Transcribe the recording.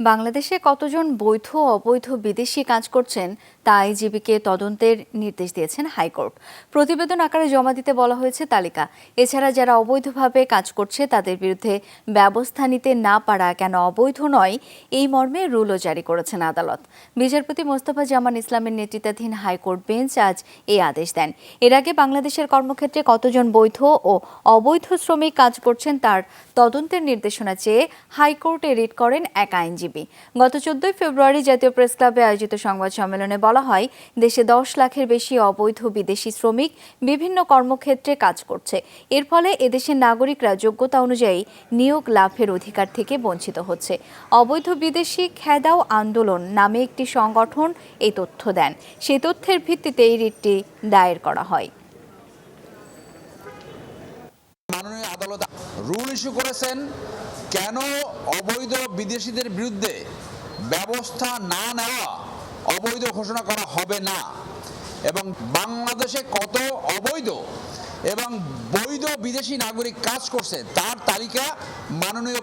বাংলাদেশে কতজন বৈধ অবৈধ বিদেশি কাজ করছেন তা আইজিবিকে তদন্তের নির্দেশ দিয়েছেন হাইকোর্ট। প্রতিবেদন আকারে জমা দিতে বলা হয়েছে তালিকা। এছাড়া যারা অবৈধভাবে কাজ করছে, তাদের বিরুদ্ধে ব্যবস্থা নিতে না পারা কেন অবৈধ নয়, এই মর্মে রুলও জারি করেছেন আদালত। বিচারপতি মোস্তফা জামান ইসলামের নেতৃত্বাধীন হাইকোর্ট বেঞ্চ আজ এই আদেশ দেন। এর আগে বাংলাদেশের কর্মক্ষেত্রে কতজন বৈধ ও অবৈধ শ্রমিক কাজ করছেন তার তদন্তের নির্দেশনা চেয়ে হাইকোর্টে রিট করেন এক আইনজীবী। গত চোদ্দই ফেব্রুয়ারি জাতীয় প্রেস ক্লাবে আয়োজিত সংবাদ সম্মেলনে বলা হয়, দেশে দশ লাখের বেশি অবৈধ বিদেশি শ্রমিক বিভিন্ন কর্মক্ষেত্রে কাজ করছে। এর ফলে এদেশের নাগরিকরা যোগ্যতা অনুযায়ী নিয়োগ লাভের অধিকার থেকে বঞ্চিত হচ্ছে। অবৈধ বিদেশি খেদাও আন্দোলন নামে একটি সংগঠন এই তথ্য দেন। সেই তথ্যের ভিত্তিতে এই রিটটি দায়ের করা হয় মাননীয় আদালত রুল ইস্যু করেছেন, কেন অবৈধ বিদেশিদের বিরুদ্ধে ব্যবস্থা না নেওয়া অবৈধ ঘোষণা করা হবে না? এবং বাংলাদেশে কত অবৈধ এবং বৈধ বিদেশি নাগরিক কাজ করছে, তার তালিকা মাননীয়